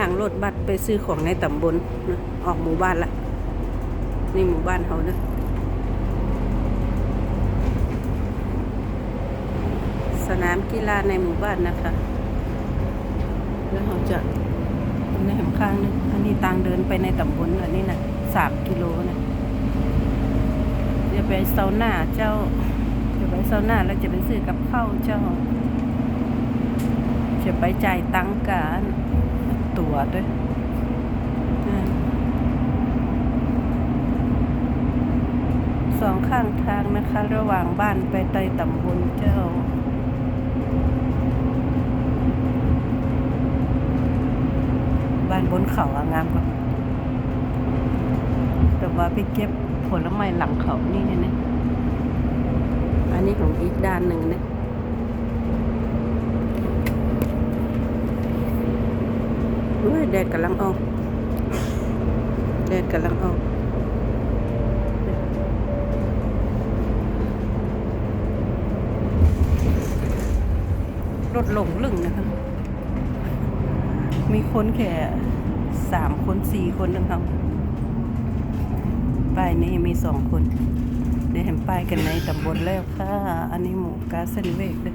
นั่งรถบัสไปซื้อของในตำบลนะออกหมู่บ้านละนี่หมู่บ้านเขานะสนามกีฬาในหมู่บ้านนะคะ แล้วเราจะตรงนี้แหมข้างนึงอันนี้ตางเดินไปในตำบลอันนี้นะสามกิโลนะจะไปเซาหน้าเจ้าจะไปเซาหน้าแล้วจะไปซื้อกับข้าวเจ้า จะไปจ่ายตังค์กัน ตั๋วด้วยสองข้างทางนะคะ ระหว่างบ้านไปไต่ตำบลเจ้าบ้านบนเขาอะงามกว่าแต่ว่าไปเก็บผลไม้หลังเขานี่เนี่ยนะ อันนี้ของอีกด้านหนึ่งนะ ยแดดกำลังออก แดดกำลังออกรถหลงลึงนะคะมีคนแค่สามคนสี่คนนะครับป้ายนี้มีสองคน เดี๋ยวเห็นป้ายกันในตำบลแล้วค่ะ อันนี้หมู่กาเซนเวกเด้อ